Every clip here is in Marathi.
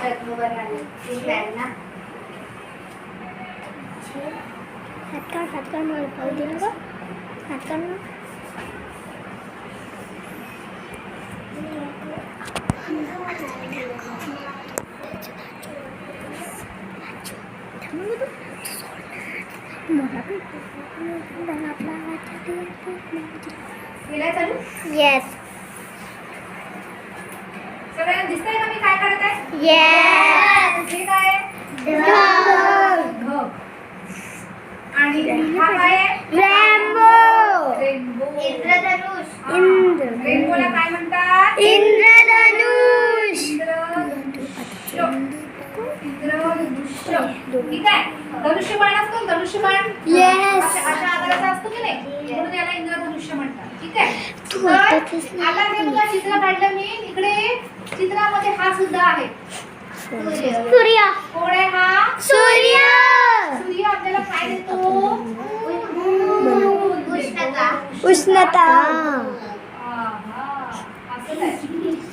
अशात मोबाईल आले तीन आहे ना हात काढ हात काढ मला पाहू दे ना गं. हात काढ ना गेलाय चालू येस सगळ्यांना दिसतंय का मी काय करत आहे? येस हे काय. आणि हा काय आहे? रॅम्बो रेनबो इंद्रधनुष. इंद्र रेनबोला काय म्हणतात? इंद्रधनुष. ठीक आहे. धनुष्यबाण असतो धनुष्यबाण. अशा आकाराचा असतो की नाही? म्हणून याला इंद्रधनुष्य म्हणतात. ठीक आहे. आता हे बघा चित्र चित्रामध्ये हा सुद्धा आहे सूर्य। कोण हा? सूर्य। सूर्य। आपल्याला काय देतो उष्णता। उष्णता। आहे.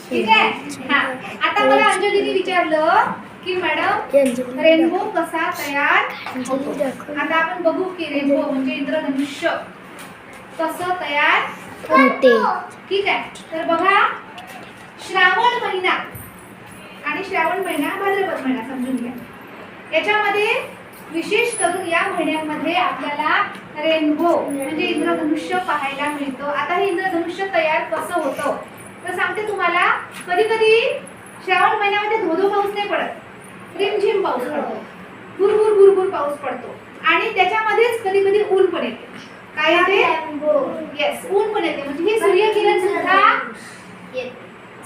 ठीक आहे. हा आता मला अंजलीने विचारलं की मॅडम रेनबो कसा तयार होतो? आता आपण बघू की रेनबो म्हणजे इंद्रधनुष्य कसं तयार होते. ठीक आहे. तर बघा श्रावण महिना. आणि श्रावण महिना भाद्रपद महिना समजून घ्या. याच्यामध्ये विशेष करून या महिन्यांमध्ये आपल्याला रेनबो म्हणजे इंद्रधनुष्य पाहायला मिळतो. आता हे इंद्रधनुष्य तयार कसं होतं? तर सांगते तुम्हाला कधी कधी श्रावण महिन्यामध्ये धोधो पाऊस नाही पडत. रिमझिम पाऊस पडतो. भुरभुर भुरभुर पाऊस पडतो. आणि त्याच्यामध्येच कधी कधी ऊन पण येते. काय येते? येस ऊन पण येते. म्हणजे हे सूर्यकिरण सुद्धा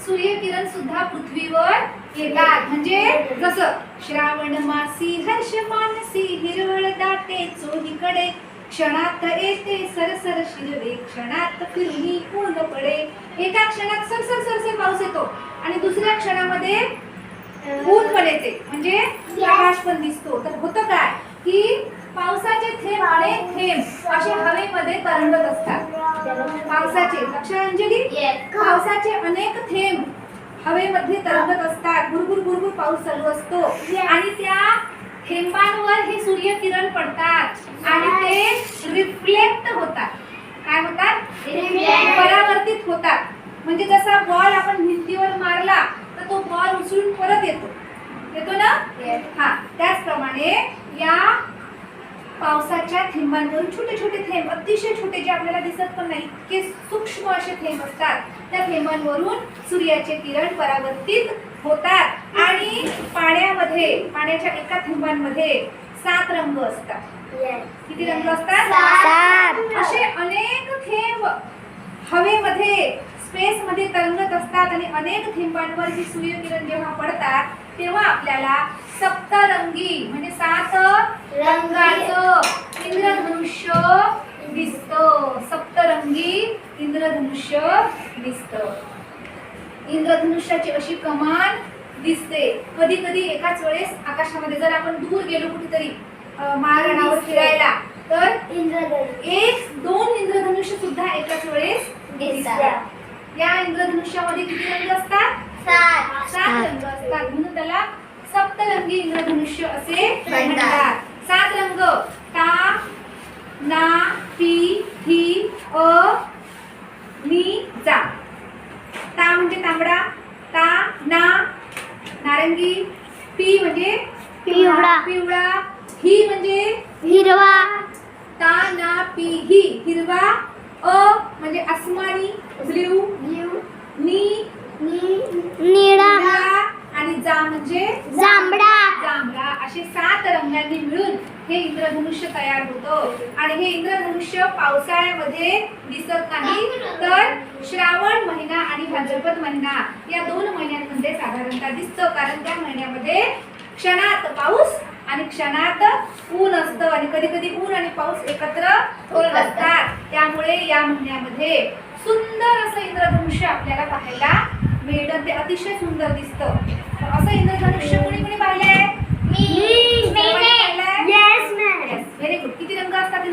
सूर्यकिरण सुद्धा पृथ्वीवर येतात. म्हणजे जसं श्रावण मासी हर्ष मानसी हिरवळ दाटे चोहीकडे क्षणात येते सरसर शिरवे क्षणात फिरणी पूर्ण पडे. एका क्षणात सरसर सरसर पाऊस येतो आणि दुसऱ्या क्षणामध्ये ऊन पण येते. म्हणजे प्रकाश पण दिसतो. तर होतं काय? की पावसाचे थेंब आणि थेंब असे हवेमध्ये तरंगत असतात. पावसाचे. लक्ष अंजली पावसाचे अनेक थेंब हवेमध्ये तरंगत असतात. भुरभुर भुरभुर पाऊस चालू असतो. आणि त्या थेंबांवर हे सूर्यकिरण पडतात. आणि ते रिफ्लेक्ट होतात. काय होतात. परावर्तित होतात. म्हणजे जसा बॉल आपण भिंतीवर मारला तर तो बॉल उचलून परत येतो. येतो ना? हा. त्याचप्रमाणे या पावसाच्या थेंबांवरून छोटे छोटे थेंब अतिशय छोटे जे आपल्याला दिसत पण नाही इतके सूक्ष्म असे थेंब असतात. त्या थेंबांवरून सूर्याचे किरण परावर्तित होतात. आणि पाण्यामध्ये पाण्याच्या एका थेंबांमध्ये सात रंग असतात. किती रंग असतात? सात. असे अनेक थेंब हवेमध्ये स्पेस मध्ये तरंगत असतात आणि अनेक थेंबांवर ही सूर्यकिरण जेव्हा पडतात तेव्हा आपल्याला सप्तरंगी म्हणजे सात रंगाचं इंद्रधनुष्य दिसतं. सप्तरंगी इंद्रधनुष्य दिसतं. इंद्रधनुष्याची अशी कमान दिसते. कधी कधी एकाच वेळेस आकाशामध्ये जर आपण दूर गेलो कुठेतरी अं, माळरानावर फिरायला तर एक दोन इंद्रधनुष्य सुद्धा एकाच वेळेस दिसतात. या इंद्रधनुष्यामध्ये किती रंग असतात? सात. रंग असतात. म्हणून त्याला सप्तरंगी इंद्रधनुष्य असे म्हणतात. म्हणतात. सात रंग. ता ना पी ही अ नी जा. ता म्हणजे तांबडा. ता ना नारंगी. पी म्हणजे पिवळा. पिवळा. ही म्हणजे हिरवा. ता ना पी ही. हिरवा. अ म्हणजे आसमानी ब्ल्यू नी निळा. निळा आणि जा म्हणजे जांभळा. जांभळा. असे सात रंगांनी मिळून हे इंद्रधनुष्य तयार होतं. आणि हे इंद्रधनुष्य पावसाळ्यामध्ये दिसत नाही तर श्रावण महिना आणि भाद्रपद महिना या दोन महिन्यांमध्ये साधारणतः दिसतं. कारण त्या महिन्यामध्ये क्षणात पाऊस आणि क्षणात ऊन असतं आणि कधी कधी ऊन आणि पाऊस एकत्र होत असतात. त्यामुळे या महिन्यामध्ये सुंदर असं इंद्रधनुष्य आपल्याला पाहायला मिळतं. ते अतिशय सुंदर दिसतं. असं इंद्रधनुष्य कोणी कोणी पाहिलंय? व्हेरी गुड किती रंग असतात?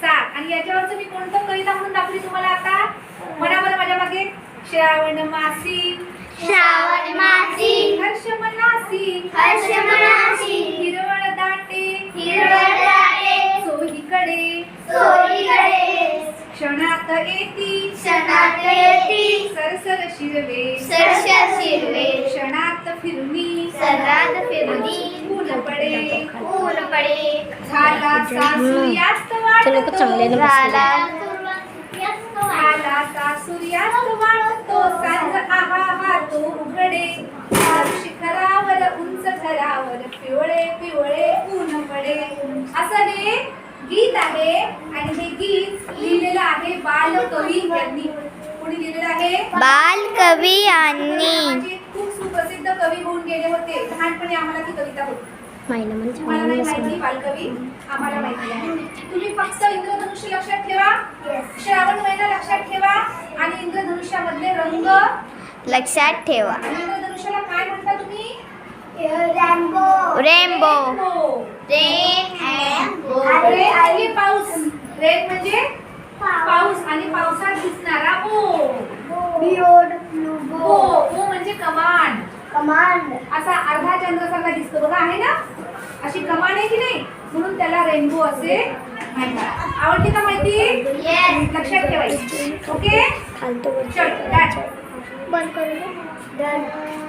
सात. आणि याच्यावरचं मी कोणतं कविता म्हणून दाखवली तुम्हाला आता? म्हणा बरं माझ्या मागे श्रावण मासी श्रावण मासी. हर्ष मनासी. हर्ष मनासी. हिरवळ दाटे. हिरवळ दाटे. चोहीकडे चोहीकडे क्षणात येती. क्षणात येती. सरसर शिरवे. सरसर शिरवे. क्षणात फिरुनी सर्वात फिरणी ऊन पडे. ऊन पडे. झाला सूर्यास्त वाटतो झाला. झाला सूर्यास्त वाटतो सांज आहा हा तो उघडे फार शिखरावर उंच घरावर पिवळे पिवळे ऊन पडे असं हे गीत आहे आणि हे गीत लिहिलेलं आहे बालकवी यांनी. कोणी लिहिलेलं आहे? बाल कवी यांनी खूप सुप्रसिद्ध कवी होऊन गेले होते. लहानपणी आम्हाला ती कविता होती. मला नाही माहिती बालकवी? आम्हाला माहिती आहे. तुम्ही फक्त इंद्रधनुष्य लक्षात ठेवा. श्रावण महिना लक्षात ठेवा आणि इंद्रधनुष्यामधले रंग लक्षात ठेवा इंद्रधनुष्याला काय म्हणता तुम्ही रेनबो रेनबो. रेन म्हणजे पाऊस. रेन म्हणजे पाऊस आणि पावसात दिसणारा ओ. ओ ओ म्हणजे कमान कमांड असा अर्धा चंद्रासारखा दिसतो बघा आहे ना? अशी कमान आहे की नाही? म्हणून त्याला रेनबो असे म्हणतात. आवडते का माहिती? लक्षात ठेवायची. ओके चल, done. बंद करू